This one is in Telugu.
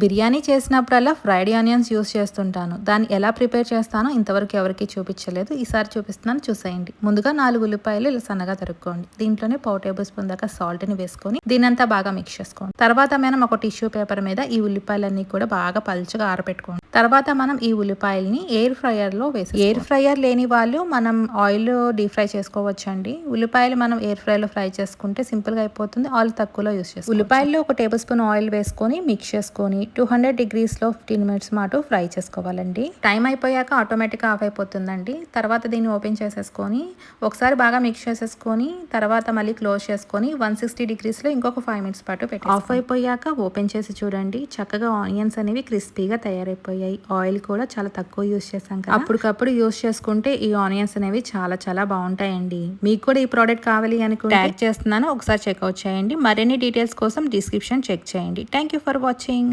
బిర్యానీ చేసినప్పుడల్లా ఫ్రైడ్ ఆనియన్స్ యూస్ చేస్తుంటాను. దాన్ని ఎలా ప్రిపేర్ చేస్తానో ఇంతవరకు ఎవరికి చూపించలేదు. ఈసారి చూపిస్తున్నాను చూసేయండి. ముందుగా నాలుగు ఉల్లిపాయలు ఇలా సన్నగా తరుక్కోండి. దీంట్లోనే పావు టేబుల్ స్పూన్ దాకా సాల్ట్ని వేసుకొని దీనంతా బాగా మిక్స్ చేసుకోండి. తర్వాత మనం ఒక టిష్యూ పేపర్ మీద ఈ ఉల్లిపాయలన్నీ కూడా బాగా పలుచగా ఆరబెట్టుకోండి తర్వాత మనం ఈ ఉల్లిపాయల్ని ఎయిర్ ఫ్రైయర్లో వేసి ఎయిర్ ఫ్రైయర్ లేని వాళ్ళు మనం ఆయిల్ డీప్ ఫ్రై చేసుకోవచ్చండి. ఉల్లిపాయలు మనం ఎయిర్ ఫ్రై లో ఫ్రై చేసుకుంటే సింపుల్గా అయిపోతుంది. ఆయిల్ తక్కువలో యూస్ చేసుకోవాలి ఉల్లిపాయల్లో ఒక టేబుల్ స్పూన్ ఆయిల్ వేసుకొని మిక్స్ చేసుకొని టూ హండ్రెడ్ డిగ్రీస్లో ఫిఫ్టీన్ మినిట్స్ మాటు ఫ్రై చేసుకోవాలండి. టైం అయిపోయాక ఆటోమేటిక్ ఆఫ్ అయిపోతుందండి. తర్వాత దీన్ని ఓపెన్ చేసేసుకొని ఒకసారి బాగా మిక్స్ చేసేసుకొని తర్వాత మళ్ళీ క్లోజ్ చేసుకొని వన్ సిక్స్టీ డిగ్రీస్లో ఇంకొక ఫైవ్ మినిట్స్ పాటు పెట్టి ఆఫ్ అయిపోయాక ఓపెన్ చేసి చూడండి. చక్కగా ఆనియన్స్ అనేవి క్రిస్పీగా తయారైపోయాయి. ఆయిల్ కూడా చాలా తక్కువ యూస్ చేసాం కదా. అప్పటికప్పుడు యూస్ చేసుకుంటే ఈ ఆనియన్స్ అనేవి చాలా చాలా బాగుంటాయండి. మీకు కూడా ఈ ప్రోడక్ట్ కావాలి అనుకుంటే ట్యాగ్ చేస్తున్నాను. ఒకసారి చెక్అవుట్ చేయండి. మరిన్ని డీటెయిల్స్ కోసం డిస్క్రిప్షన్ చెక్ చేయండి. Thank you for watching